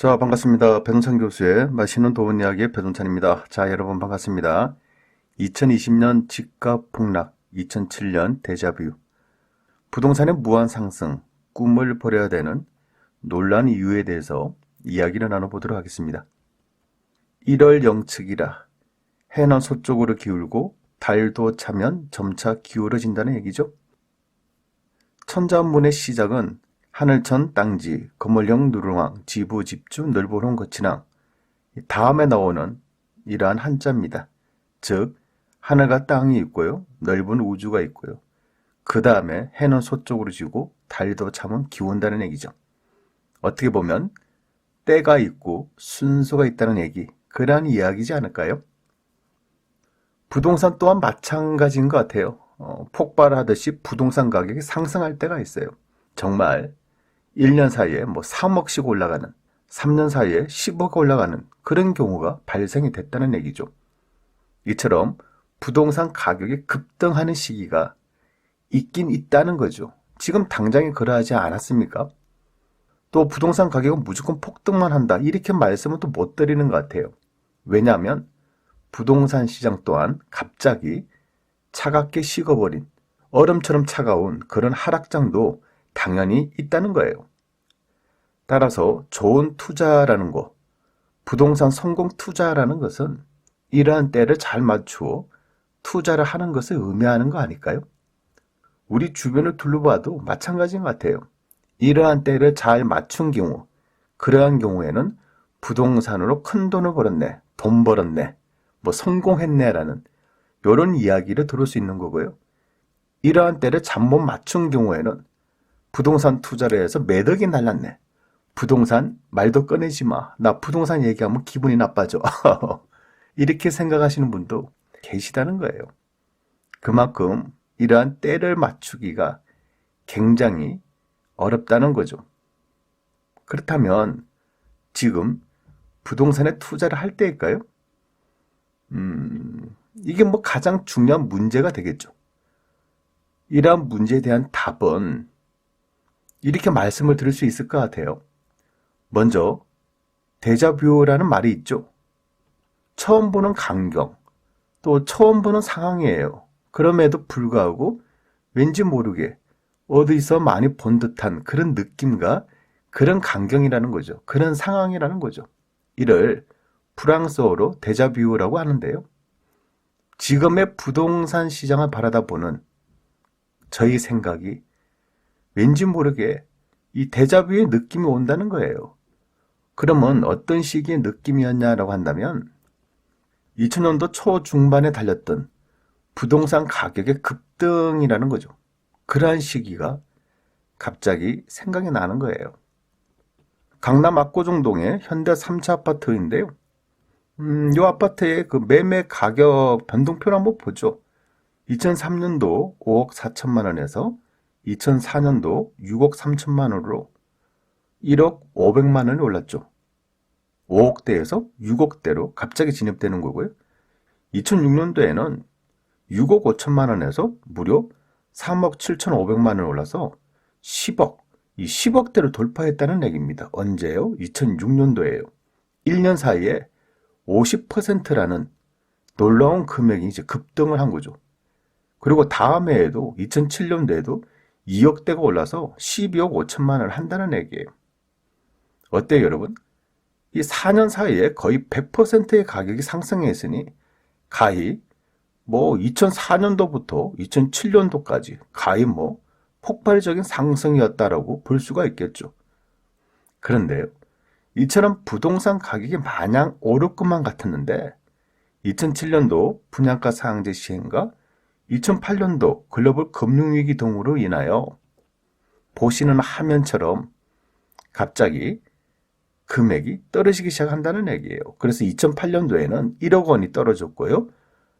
자, 반갑습니다. 배동찬 교수의 맛있는 도움 이야기의 배동찬입니다. 자, 여러분 반갑습니다. 2020년 집값 폭락, 2007년 데자뷰, 부동산의 무한 상승, 꿈을 버려야 되는 논란 이유에 대해서 이야기를 나눠보도록 하겠습니다. 1월 영측이라 해는 서쪽으로 기울고 달도 차면 점차 기울어진다는 얘기죠. 천자문의 시작은 하늘천 땅지, 거물형 누르왕, 지부 집주, 넓어놓은 거치랑 다음에 나오는 이러한 한자입니다. 즉 하늘과 땅이 있고요. 넓은 우주가 있고요. 그 다음에 해는 서쪽으로 지고 달도 참은 기운다는 얘기죠. 어떻게 보면 때가 있고 순서가 있다는 얘기, 그러한 이야기지 않을까요? 부동산 또한 마찬가지인 것 같아요. 어, 폭발하듯이 부동산 가격이 상승할 때가 있어요. 정말 1년 사이에 뭐 3억씩 올라가는, 3년 사이에 10억 올라가는 그런 경우가 발생이 됐다는 얘기죠. 이처럼 부동산 가격이 급등하는 시기가 있긴 있다는 거죠. 지금 당장에 그러하지 않았습니까? 또 부동산 가격은 무조건 폭등만 한다. 이렇게 말씀은 또 못 드리는 것 같아요. 왜냐하면 부동산 시장 또한 갑자기 차갑게 식어버린 얼음처럼 차가운 그런 하락장도 당연히 있다는 거예요. 따라서 좋은 투자라는 거, 부동산 성공 투자라는 것은 이러한 때를 잘 맞추어 투자를 하는 것을 의미하는 거 아닐까요? 우리 주변을 둘러봐도 마찬가지인 것 같아요. 이러한 때를 잘 맞춘 경우, 그러한 경우에는 부동산으로 큰 돈을 벌었네, 돈 벌었네, 뭐 성공했네라는 이런 이야기를 들을 수 있는 거고요. 이러한 때를 잘못 맞춘 경우에는 부동산 투자를 해서 매덕이 날랐네. 부동산 말도 꺼내지 마. 나 부동산 얘기하면 기분이 나빠져. 이렇게 생각하시는 분도 계시다는 거예요. 그만큼 이러한 때를 맞추기가 굉장히 어렵다는 거죠. 그렇다면 지금 부동산에 투자를 할 때일까요? 음, 이게 뭐 가장 중요한 문제가 되겠죠. 이러한 문제에 대한 답은 이렇게 말씀을 드릴 수 있을 것 같아요. 먼저, 데자뷰라는 말이 있죠. 처음 보는 광경, 또 처음 보는 상황이에요. 그럼에도 불구하고 왠지 모르게 어디서 많이 본 듯한 그런 느낌과 그런 광경이라는 거죠. 그런 상황이라는 거죠. 이를 프랑스어로 데자뷰라고 하는데요. 지금의 부동산 시장을 바라다 보는 저희 생각이 왠지 모르게 이 데자뷰의 느낌이 온다는 거예요. 그러면 어떤 시기의 느낌이었냐라고 한다면 2000년도 초중반에 달렸던 부동산 가격의 급등이라는 거죠. 그러한 시기가 갑자기 생각이 나는 거예요. 강남 압구정동의 현대 3차 아파트인데요. 음, 이 아파트의 그 매매 가격 변동표를 한번 보죠. 2003년도 5억 4천만 원에서 2004년도 6억 3천만 원으로 1억 5백만 원이 올랐죠. 5억대에서 6억대로 갑자기 진입되는 거고요. 2006년도에는 6억 5천만 원에서 무려 3억 7천5백만 원 올라서 10억, 이 10억대를 돌파했다는 얘기입니다. 언제요? 2006년도에요. 1년 사이에 50%라는 놀라운 금액이 이제 급등을 한 거죠. 그리고 다음 해에도 2007년도에도 2억대가 올라서 12억 5천만 원을 한다는 얘기예요. 어때요, 여러분? 이 4년 사이에 거의 100%의 가격이 상승했으니 가히 뭐 2004년도부터 2007년도까지 가히 뭐 폭발적인 상승이었다라고 볼 수가 있겠죠. 그런데요. 이처럼 부동산 가격이 마냥 오를 것만 같았는데 2007년도 분양가 상한제 시행과 2008년도 글로벌 금융위기 등으로 인하여 보시는 화면처럼 갑자기 금액이 떨어지기 시작한다는 얘기예요. 그래서 2008년도에는 1억 원이 떨어졌고요.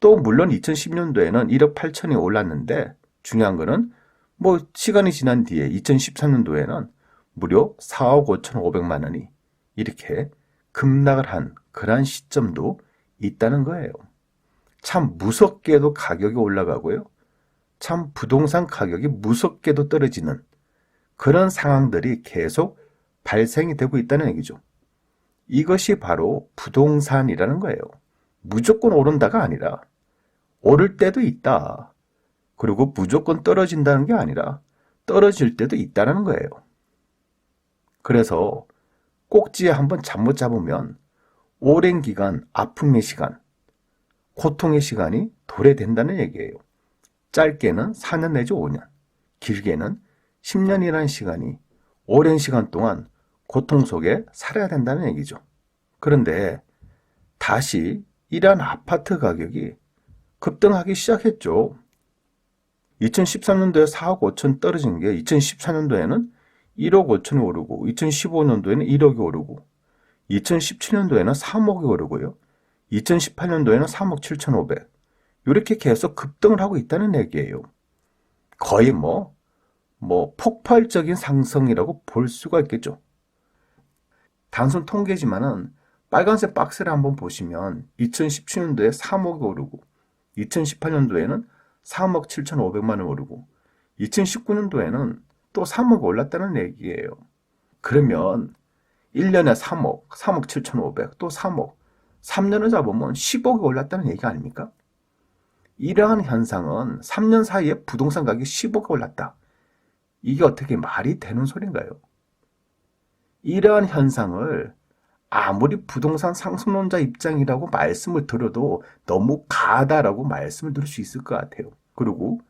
또 물론 2010년도에는 1억 8천이 올랐는데 중요한 거는 뭐 시간이 지난 뒤에 2013년도에는 무려 4억 5천 5백만 원이 이렇게 급락을 한 그러한 시점도 있다는 거예요. 참 무섭게도 가격이 올라가고요. 참 부동산 가격이 무섭게도 떨어지는 그런 상황들이 계속 발생이 되고 있다는 얘기죠. 이것이 바로 부동산이라는 거예요. 무조건 오른다가 아니라 오를 때도 있다. 그리고 무조건 떨어진다는 게 아니라 떨어질 때도 있다는 거예요. 그래서 꼭지에 한번 잘못 잡으면 오랜 기간 아픔의 시간, 고통의 시간이 도래된다는 얘기예요. 짧게는 4년 내지 5년, 길게는 10년이라는 시간이 오랜 시간 동안 고통 속에 살아야 된다는 얘기죠. 그런데 다시 이러한 아파트 가격이 급등하기 시작했죠. 2013년도에 4억 5천 떨어진 게 2014년도에는 1억 5천이 오르고 2015년도에는 1억이 오르고 2017년도에는 3억이 오르고요. 2018년도에는 3억 7천5백 이렇게 계속 급등을 하고 있다는 얘기예요. 거의 뭐, 뭐 폭발적인 상승이라고 볼 수가 있겠죠. 단순 통계지만은 빨간색 박스를 한번 보시면 2017년도에 3억이 오르고 2018년도에는 3억 7천5백만 원 오르고 2019년도에는 또 3억 올랐다는 얘기예요. 그러면 1년에 3억, 3억 7천5백, 또 3억, 3년을 잡으면 10억이 올랐다는 얘기 아닙니까? 이러한 현상은 3년 사이에 부동산 가격이 10억이 올랐다. 이게 어떻게 말이 되는 소린가요? 이러한 현상을 아무리 부동산 상승론자 입장이라고 말씀을 드려도 너무 가다라고 말씀을 드릴 수 있을 것 같아요. 그리고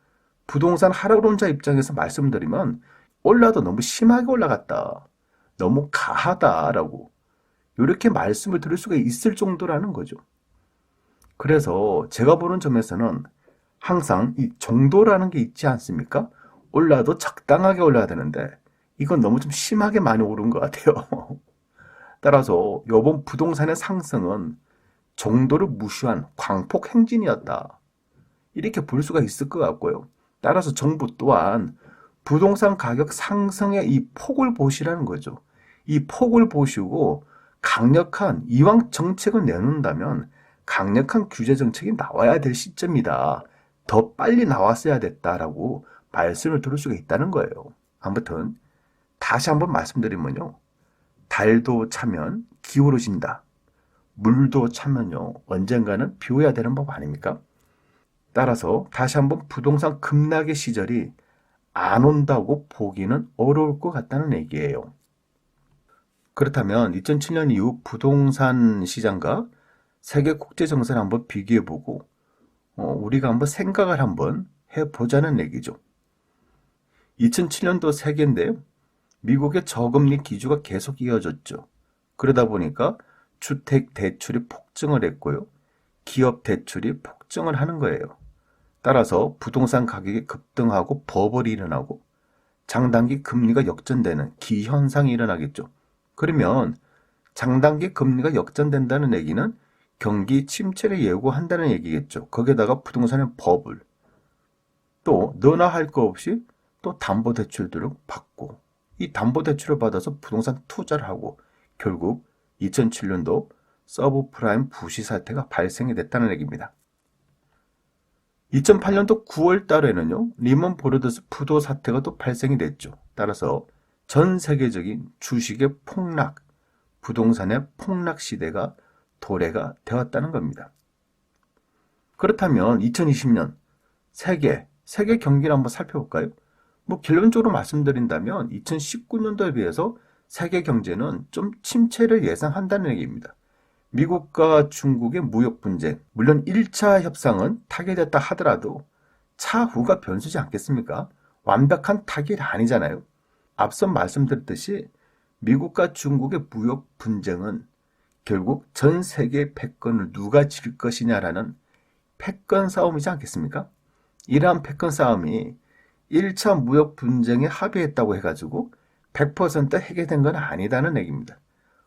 부동산 하락론자 입장에서 말씀드리면 올라도 너무 심하게 올라갔다. 너무 가하다라고 이렇게 말씀을 드릴 수가 있을 정도라는 거죠. 그래서 제가 보는 점에서는 항상 이 정도라는 게 있지 않습니까? 올라도 적당하게 올라야 되는데 이건 너무 좀 심하게 많이 오른 것 같아요. 따라서 이번 부동산의 상승은 정도를 무시한 광폭 행진이었다. 이렇게 볼 수가 있을 것 같고요. 따라서 정부 또한 부동산 가격 상승의 이 폭을 보시라는 거죠. 이 폭을 보시고 강력한 이왕 정책을 내놓는다면 강력한 규제 정책이 나와야 될 시점이다. 더 빨리 나왔어야 됐다라고 말씀을 들을 수가 있다는 거예요. 아무튼 다시 한번 말씀드리면요. 달도 차면 기울어진다. 물도 차면요. 언젠가는 비워야 되는 법 아닙니까? 따라서 다시 한번 부동산 급락의 시절이 안 온다고 보기는 어려울 것 같다는 얘기예요. 그렇다면 2007년 이후 부동산 시장과 세계 국제 정세를 한번 비교해 보고 어, 우리가 한번 생각을 한번 해 보자는 얘기죠. 2007년도 세계인데요. 미국의 저금리 기조가 계속 이어졌죠. 그러다 보니까 주택 대출이 폭증을 했고요. 기업 대출이 폭증을 하는 거예요. 따라서 부동산 가격이 급등하고 버블이 일어나고 장단기 금리가 역전되는 기현상이 일어나겠죠. 그러면 장단기 금리가 역전된다는 얘기는 경기 침체를 예고한다는 얘기겠죠. 거기에다가 부동산의 버블 또 너나 할 거 없이 또 담보대출들을 받고 이 담보대출을 받아서 부동산 투자를 하고 결국 2007년도 서브프라임 부시 사태가 발생이 됐다는 얘기입니다. 2008년도 9월 달에는요, 리먼 보르더스 부도 사태가 또 발생이 됐죠. 따라서 전 세계적인 주식의 폭락, 부동산의 폭락 시대가 도래가 되었다는 겁니다. 그렇다면 2020년 세계, 세계 경기를 한번 살펴볼까요? 뭐 결론적으로 말씀드린다면 2019년도에 비해서 세계 경제는 좀 침체를 예상한다는 얘기입니다. 미국과 중국의 무역 분쟁, 물론 1차 협상은 타결됐다 하더라도 차후가 변수지 않겠습니까? 완벽한 타결이 아니잖아요. 앞서 말씀드렸듯이 미국과 중국의 무역 분쟁은 결국 전 세계 패권을 누가 질 것이냐라는 패권 싸움이지 않겠습니까? 이러한 패권 싸움이 1차 무역 분쟁에 합의했다고 해가지고 100% 해결된 건 아니다는 얘기입니다.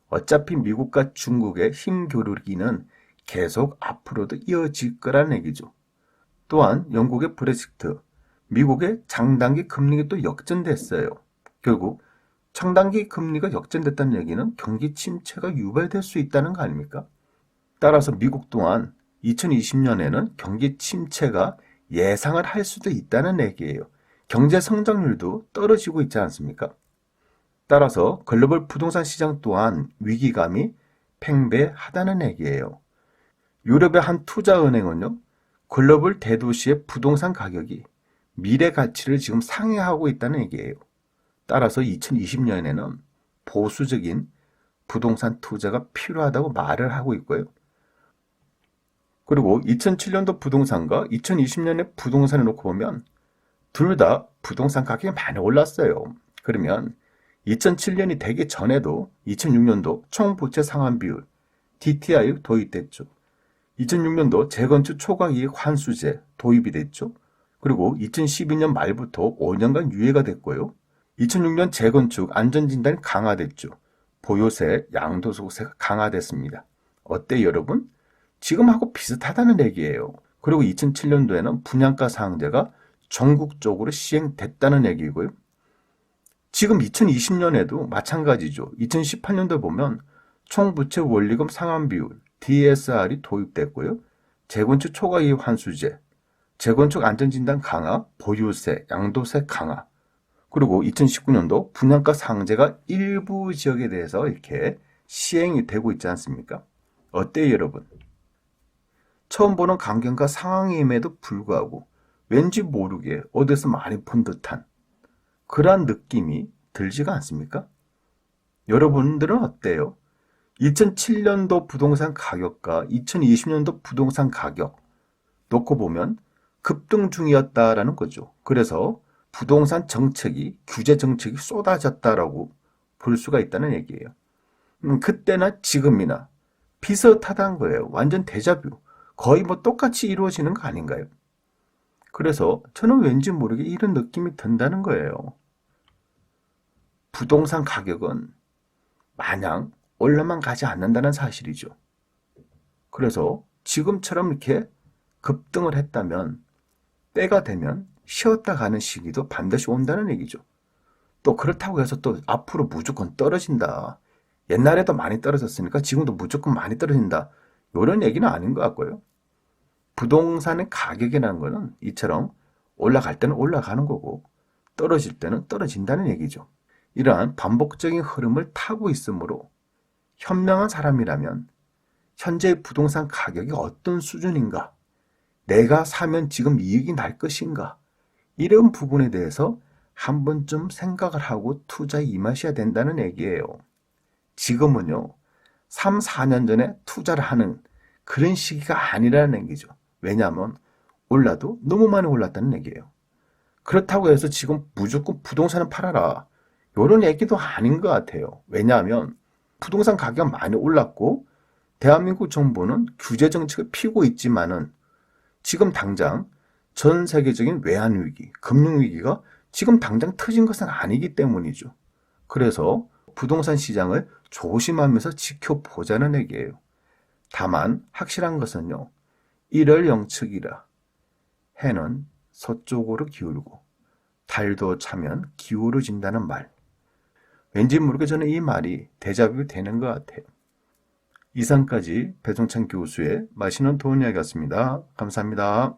어차피 미국과 중국의 힘 교류기는 계속 앞으로도 이어질 거라는 얘기죠. 또한 영국의 브렉시트, 미국의 장단기 금리가 또 역전됐어요. 결국 장단기 금리가 역전됐다는 얘기는 경기 침체가 유발될 수 있다는 거 아닙니까? 따라서 미국 또한 2020년에는 경기 침체가 예상을 할 수도 있다는 얘기예요. 경제 성장률도 떨어지고 있지 않습니까? 따라서 글로벌 부동산 시장 또한 위기감이 팽배하다는 얘기예요. 유럽의 한 투자은행은요, 글로벌 대도시의 부동산 가격이 미래 가치를 지금 상회하고 있다는 얘기예요. 따라서 2020년에는 보수적인 부동산 투자가 필요하다고 말을 하고 있고요. 그리고 2007년도 부동산과 2020년의 부동산을 놓고 보면 둘 다 부동산 가격이 많이 올랐어요. 그러면 2007년이 되기 전에도 2006년도 총부채 상환 비율 DTI 도입됐죠. 2006년도 재건축 초과이익 환수제 도입이 됐죠. 그리고 2012년 말부터 5년간 유예가 됐고요. 2006년 재건축 안전진단이 강화됐죠. 보유세, 양도소득세가 강화됐습니다. 어때 여러분? 지금하고 비슷하다는 얘기예요. 그리고 2007년도에는 분양가 상한제가 전국적으로 시행됐다는 얘기고요. 지금 2020년에도 마찬가지죠. 2018년도 보면 총부채 원리금 상환 비율 DSR이 도입됐고요. 재건축 초과이익 환수제, 재건축 안전진단 강화, 보유세, 양도세 강화, 그리고 2019년도 분양가 상제가 일부 지역에 대해서 이렇게 시행이 되고 있지 않습니까? 어때요, 여러분? 처음 보는 강경과 상황임에도 불구하고 왠지 모르게 어디서 많이 본 듯한 그러한 느낌이 들지가 않습니까? 여러분들은 어때요? 2007년도 부동산 가격과 2020년도 부동산 가격 놓고 보면 급등 중이었다라는 거죠. 그래서 부동산 정책이 규제 정책이 쏟아졌다라고 볼 수가 있다는 얘기예요. 음, 그때나 지금이나 비슷하다는 거예요. 완전 대자뷰. 거의 뭐 똑같이 이루어지는 거 아닌가요? 그래서 저는 왠지 모르게 이런 느낌이 든다는 거예요. 부동산 가격은 마냥 올라만 가지 않는다는 사실이죠. 그래서 지금처럼 이렇게 급등을 했다면 때가 되면 쉬었다 가는 시기도 반드시 온다는 얘기죠. 또 그렇다고 해서 또 앞으로 무조건 떨어진다. 옛날에도 많이 떨어졌으니까 지금도 무조건 많이 떨어진다. 이런 얘기는 아닌 것 같고요. 부동산의 가격이라는 거는 이처럼 올라갈 때는 올라가는 거고 떨어질 때는 떨어진다는 얘기죠. 이러한 반복적인 흐름을 타고 있으므로 현명한 사람이라면 현재 부동산 가격이 어떤 수준인가? 내가 사면 지금 이익이 날 것인가? 이런 부분에 대해서 한 번쯤 생각을 하고 투자에 임하셔야 된다는 얘기예요. 지금은요, 3, 4년 전에 투자를 하는 그런 시기가 아니라는 얘기죠. 왜냐하면 올라도 너무 많이 올랐다는 얘기예요. 그렇다고 해서 지금 무조건 부동산을 팔아라. 이런 얘기도 아닌 것 같아요. 왜냐하면 부동산 가격 많이 올랐고 대한민국 정부는 규제 정책을 피고 있지만은 지금 당장 전 세계적인 외환 위기, 금융 위기가 지금 당장 터진 것은 아니기 때문이죠. 그래서 부동산 시장을 조심하면서 지켜보자는 얘기예요. 다만 확실한 것은요. 1월 영측이라 해는 서쪽으로 기울고 달도 차면 기울어진다는 말. 왠지 모르게 저는 이 말이 대자뷰 되는 것 같아요. 이상까지 배종찬 교수의 맛있는 도움 이야기였습니다. 감사합니다.